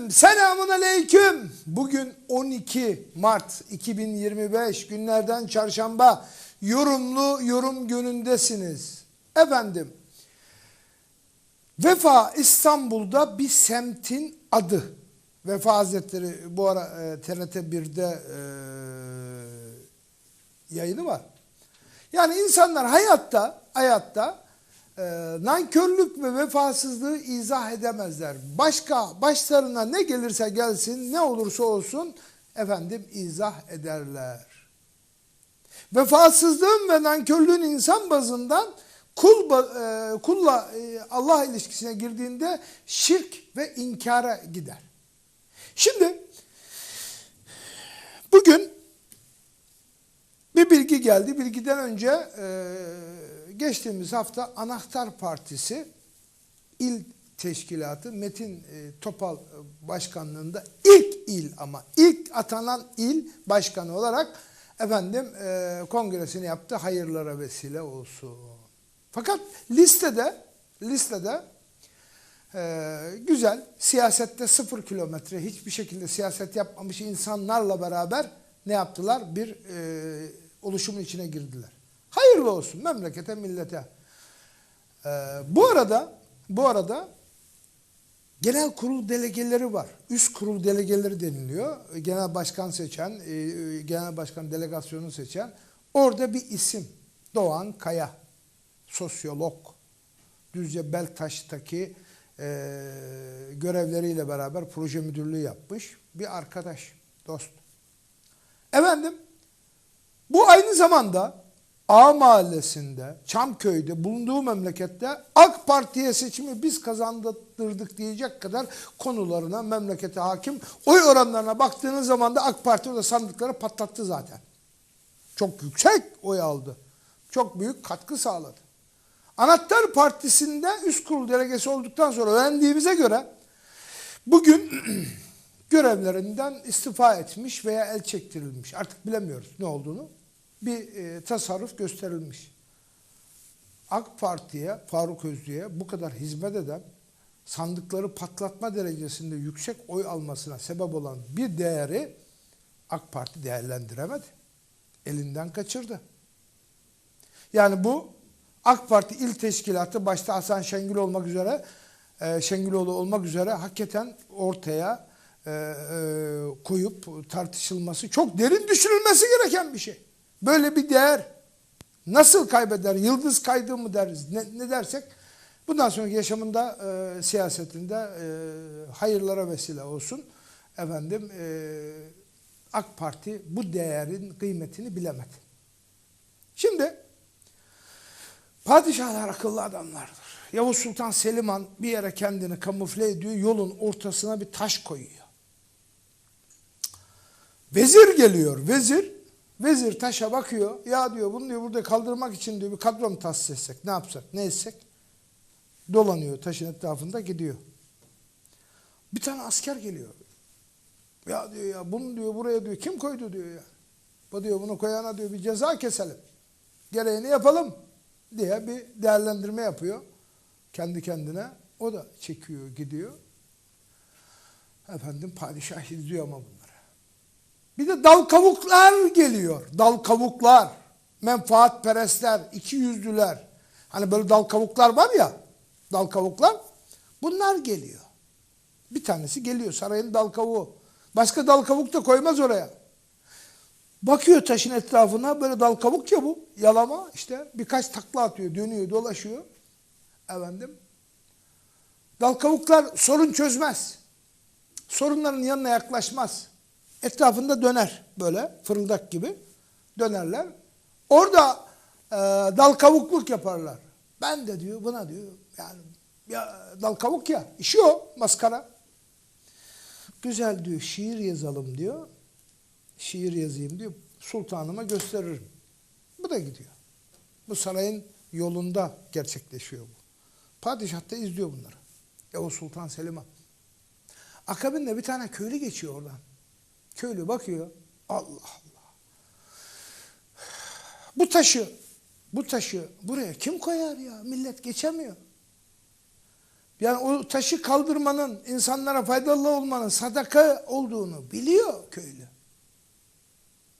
Efendim selamun aleyküm. Bugün 12 Mart 2025 günlerden çarşamba yorumlu yorum günündesiniz. Efendim Vefa İstanbul'da bir semtin adı. Vefa Hazretleri bu ara e, TRT 1'de e, yayını var. Yani insanlar hayatta hayatta e, nankörlük ve vefasızlığı izah edemezler. Başka başlarına ne gelirse gelsin, ne olursa olsun efendim izah ederler. Vefasızlığın ve nankörlüğün insan bazından kul e, kulla e, Allah ilişkisine girdiğinde şirk ve inkara gider. Şimdi bugün bir bilgi geldi. Bilgiden önce e, geçtiğimiz hafta Anahtar Partisi il teşkilatı Metin e, Topal başkanlığında ilk il ama ilk atanan il başkanı olarak efendim e, kongresini yaptı. Hayırlara vesile olsun. Fakat listede listede e, güzel siyasette sıfır kilometre hiçbir şekilde siyaset yapmamış insanlarla beraber ne yaptılar? Bir e, oluşumun içine girdiler. Hayırlı olsun memlekete, millete. Ee, bu arada bu arada genel kurul delegeleri var. Üst kurul delegeleri deniliyor. Genel başkan seçen, e, e, genel başkan delegasyonu seçen. Orada bir isim. Doğan Kaya. Sosyolog. Düzce Beltaş'taki e, görevleriyle beraber proje müdürlüğü yapmış. Bir arkadaş, dost. Efendim, bu aynı zamanda A mahallesinde, Çamköy'de bulunduğu memlekette AK Parti'ye seçimi biz kazandırdık diyecek kadar konularına memlekete hakim. Oy oranlarına baktığınız zaman da AK Parti o da sandıkları patlattı zaten. Çok yüksek oy aldı. Çok büyük katkı sağladı. Anahtar Partisi'nde üst kurul delegesi olduktan sonra öğrendiğimize göre bugün görevlerinden istifa etmiş veya el çektirilmiş. Artık bilemiyoruz ne olduğunu bir e, tasarruf gösterilmiş. AK Parti'ye, Faruk Özlü'ye bu kadar hizmet eden, sandıkları patlatma derecesinde yüksek oy almasına sebep olan bir değeri AK Parti değerlendiremedi. Elinden kaçırdı. Yani bu AK Parti il teşkilatı başta Hasan Şengül olmak üzere e, Şengüloğlu olmak üzere hakikaten ortaya e, e, koyup tartışılması çok derin düşünülmesi gereken bir şey. Böyle bir değer nasıl kaybeder? Yıldız kaydı mı deriz? Ne, ne dersek? Bundan sonraki yaşamında, e, siyasetinde e, hayırlara vesile olsun. Efendim e, AK Parti bu değerin kıymetini bilemedi. Şimdi padişahlar akıllı adamlardır. Yavuz Sultan Selim Han bir yere kendini kamufle ediyor. Yolun ortasına bir taş koyuyor. Vezir geliyor. Vezir Vezir taşa bakıyor. Ya diyor bunu diyor burada kaldırmak için diyor bir kadro mu tahsis etsek? Ne yapsak? Ne etsek? Dolanıyor taşın etrafında gidiyor. Bir tane asker geliyor. Ya diyor ya bunu diyor buraya diyor kim koydu diyor ya. Bu diyor bunu koyana diyor bir ceza keselim. Gereğini yapalım diye bir değerlendirme yapıyor. Kendi kendine. O da çekiyor gidiyor. Efendim padişah izliyor ama bunu. Bir de dal kavuklar geliyor. Dal kavuklar. Menfaatperestler, iki yüzlüler. Hani böyle dal kavuklar var ya. Dal kavuklar. Bunlar geliyor. Bir tanesi geliyor sarayın dal kavuğu. Başka dal kavuk da koymaz oraya. Bakıyor taşın etrafına böyle dal kavuk ya bu. Yalama işte birkaç takla atıyor, dönüyor, dolaşıyor. Efendim. Dal kavuklar sorun çözmez. Sorunların yanına yaklaşmaz. Etrafında döner böyle fırıldak gibi dönerler. Orada e, dal kavukluk yaparlar. Ben de diyor buna diyor yani ya, dal kavuk ya işi o maskara. Güzel diyor şiir yazalım diyor. Şiir yazayım diyor. Sultanıma gösteririm. Bu da gidiyor. Bu sarayın yolunda gerçekleşiyor bu. Padişah da izliyor bunları. Yavuz Sultan Selim'e. Akabinde bir tane köylü geçiyor oradan. Köylü bakıyor. Allah Allah. Bu taşı, bu taşı buraya kim koyar ya? Millet geçemiyor. Yani o taşı kaldırmanın, insanlara faydalı olmanın sadaka olduğunu biliyor köylü.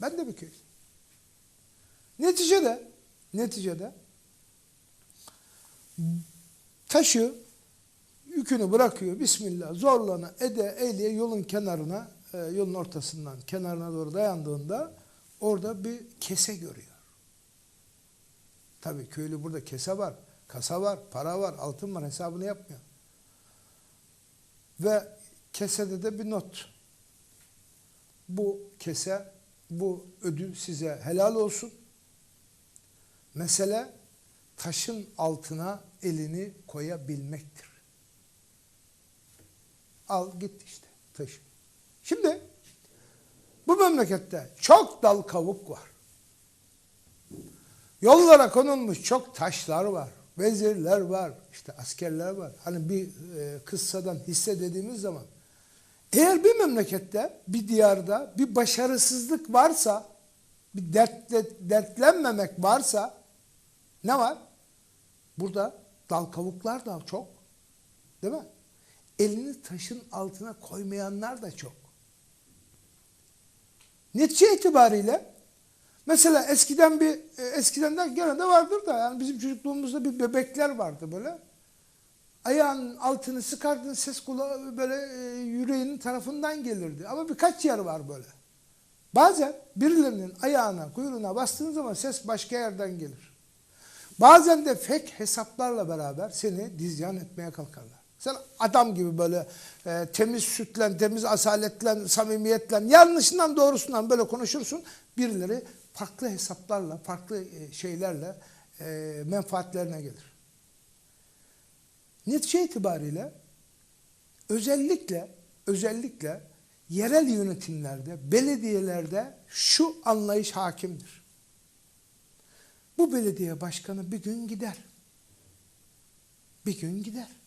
Ben de bir köylü. Neticede, neticede taşı yükünü bırakıyor. Bismillah zorlana ede eyleye yolun kenarına, e, yolun ortasından kenarına doğru dayandığında orada bir kese görüyor. Tabii köylü burada kese var, kasa var, para var, altın var hesabını yapmıyor. Ve kesede de bir not. Bu kese, bu ödül size helal olsun. Mesele taşın altına elini koyabilmektir. Al git işte taş. Şimdi bu memlekette çok dal kavuk var. Yollara konulmuş çok taşlar var. Vezirler var. işte askerler var. Hani bir e, kıssadan hisse dediğimiz zaman eğer bir memlekette, bir diyarda bir başarısızlık varsa, bir dertle, dertlenmemek varsa ne var? Burada dal kavuklar da çok. Değil mi? Elini taşın altına koymayanlar da çok. Netice itibariyle mesela eskiden bir e, eskiden de gene de vardır da yani bizim çocukluğumuzda bir bebekler vardı böyle. Ayağın altını sıkardın ses kulağı böyle e, yüreğinin tarafından gelirdi. Ama birkaç yer var böyle. Bazen birilerinin ayağına, kuyruğuna bastığın zaman ses başka yerden gelir. Bazen de fake hesaplarla beraber seni dizyan etmeye kalkarlar. Sen adam gibi böyle e, temiz sütle, temiz asaletle, samimiyetle, yanlışından doğrusundan böyle konuşursun. Birileri farklı hesaplarla, farklı e, şeylerle e, menfaatlerine gelir. Netice itibariyle özellikle özellikle yerel yönetimlerde, belediyelerde şu anlayış hakimdir. Bu belediye başkanı bir gün gider. Bir gün gider.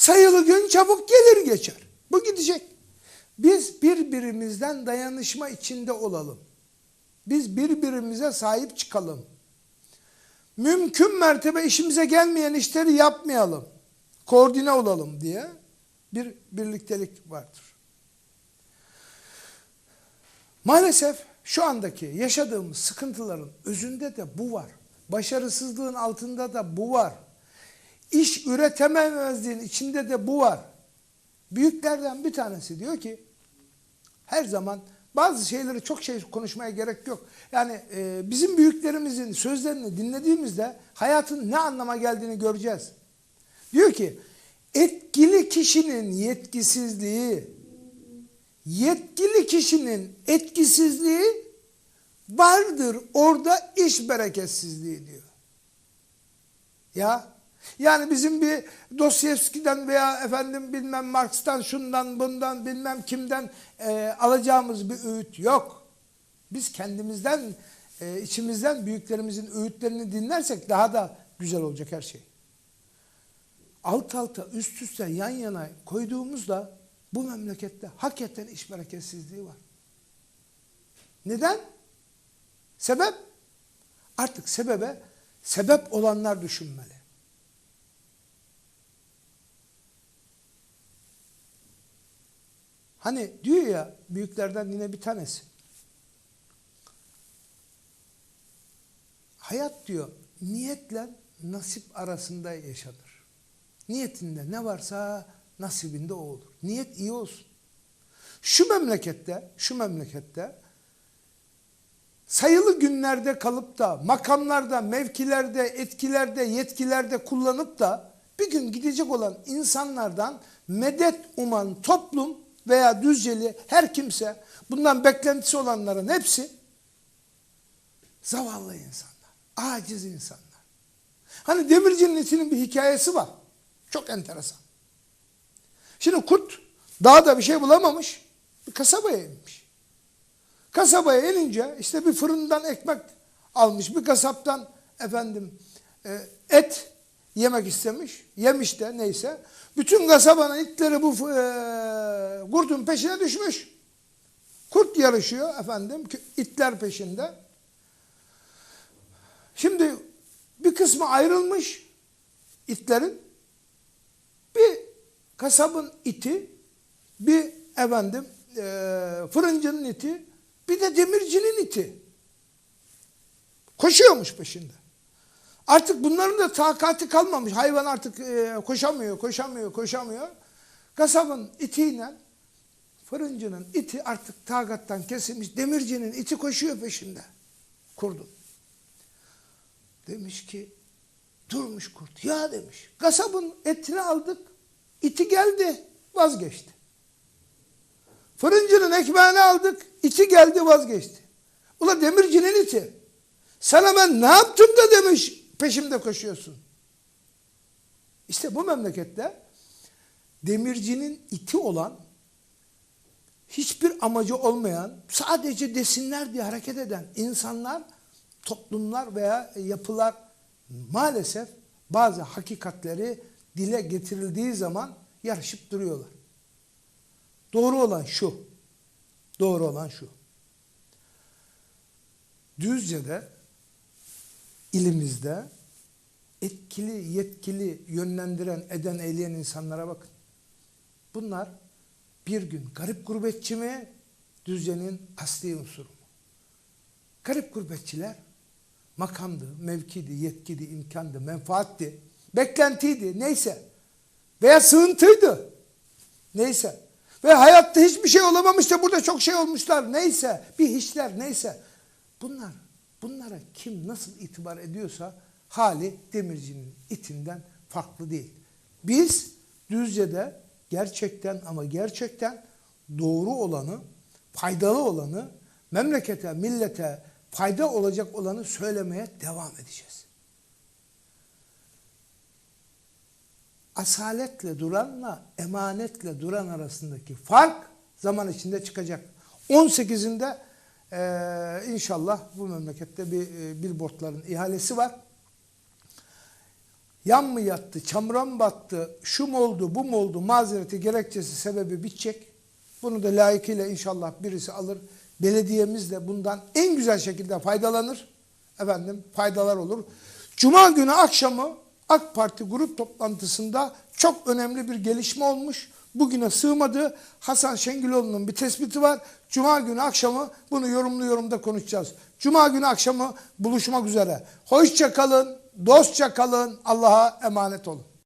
Sayılı gün çabuk gelir geçer. Bu gidecek. Biz birbirimizden dayanışma içinde olalım. Biz birbirimize sahip çıkalım. Mümkün mertebe işimize gelmeyen işleri yapmayalım. Koordine olalım diye bir birliktelik vardır. Maalesef şu andaki yaşadığımız sıkıntıların özünde de bu var. Başarısızlığın altında da bu var. İş üretememezliğin içinde de bu var. Büyüklerden bir tanesi diyor ki her zaman bazı şeyleri çok şey konuşmaya gerek yok. Yani e, bizim büyüklerimizin sözlerini dinlediğimizde hayatın ne anlama geldiğini göreceğiz. Diyor ki etkili kişinin yetkisizliği, yetkili kişinin etkisizliği vardır orada iş bereketsizliği diyor. Ya yani bizim bir Dostoyevski'den veya efendim bilmem Marx'tan şundan bundan bilmem kimden e, alacağımız bir öğüt yok. Biz kendimizden e, içimizden büyüklerimizin öğütlerini dinlersek daha da güzel olacak her şey. Alt alta üst üste yan yana koyduğumuzda bu memlekette hakikaten iş bereketsizliği var. Neden? Sebep? Artık sebebe sebep olanlar düşünmeli. Hani diyor ya büyüklerden yine bir tanesi. Hayat diyor niyetle nasip arasında yaşanır. Niyetinde ne varsa nasibinde o olur. Niyet iyi olsun. Şu memlekette, şu memlekette sayılı günlerde kalıp da makamlarda, mevkilerde, etkilerde, yetkilerde kullanıp da bir gün gidecek olan insanlardan medet uman toplum veya Düzceli her kimse bundan beklentisi olanların hepsi zavallı insanlar, aciz insanlar. Hani demircinin itinin bir hikayesi var. Çok enteresan. Şimdi kurt dağda bir şey bulamamış, bir kasabaya inmiş. Kasabaya inince işte bir fırından ekmek almış, bir kasaptan efendim e, et yemek istemiş, yemiş de neyse. Bütün kasabanın itleri bu e, kurtun peşine düşmüş. Kurt yarışıyor efendim, itler peşinde. Şimdi bir kısmı ayrılmış itlerin, Bir kasabın iti, bir efendim e, fırıncının iti, bir de demircinin iti. Koşuyormuş peşinde. Artık bunların da takati kalmamış. Hayvan artık e, koşamıyor, koşamıyor, koşamıyor. Kasabın itiyle fırıncının iti artık takattan kesilmiş. Demircinin iti koşuyor peşinde. Kurdun. Demiş ki durmuş kurt. Ya demiş. Kasabın etini aldık. iti geldi. Vazgeçti. Fırıncının ekmeğini aldık. iti geldi vazgeçti. Ula demircinin iti. Sana ben ne yaptım da demiş peşimde koşuyorsun. İşte bu memlekette demircinin iti olan hiçbir amacı olmayan sadece desinler diye hareket eden insanlar, toplumlar veya yapılar maalesef bazı hakikatleri dile getirildiği zaman yarışıp duruyorlar. Doğru olan şu. Doğru olan şu. Düzce'de ilimizde etkili, yetkili, yönlendiren, eden, eyleyen insanlara bakın. Bunlar bir gün garip gurbetçi mi, Düzce'nin asli unsuru mu? Garip gurbetçiler makamdı, mevkiydi, yetkiydi, imkandı, menfaatti, beklentiydi, neyse. Veya sığıntıydı, neyse. Ve hayatta hiçbir şey olamamış da burada çok şey olmuşlar, neyse. Bir hiçler, neyse. Bunlar, bunlara kim nasıl itibar ediyorsa hali demircinin itinden farklı değil. Biz Düzce'de gerçekten ama gerçekten doğru olanı, faydalı olanı, memlekete, millete fayda olacak olanı söylemeye devam edeceğiz. Asaletle duranla emanetle duran arasındaki fark zaman içinde çıkacak. 18'inde ee, inşallah bu memlekette bir e, billboardların ihalesi var. Yan mı yattı, çamura battı, şu mu oldu, bu mu oldu, mazereti, gerekçesi, sebebi bitecek. Bunu da layıkıyla inşallah birisi alır. Belediyemiz de bundan en güzel şekilde faydalanır. Efendim faydalar olur. Cuma günü akşamı AK Parti grup toplantısında çok önemli bir gelişme olmuş. Bugüne sığmadı. Hasan Şengüloğlu'nun bir tespiti var. Cuma günü akşamı bunu yorumlu yorumda konuşacağız. Cuma günü akşamı buluşmak üzere. Hoşça kalın, dostça kalın, Allah'a emanet olun.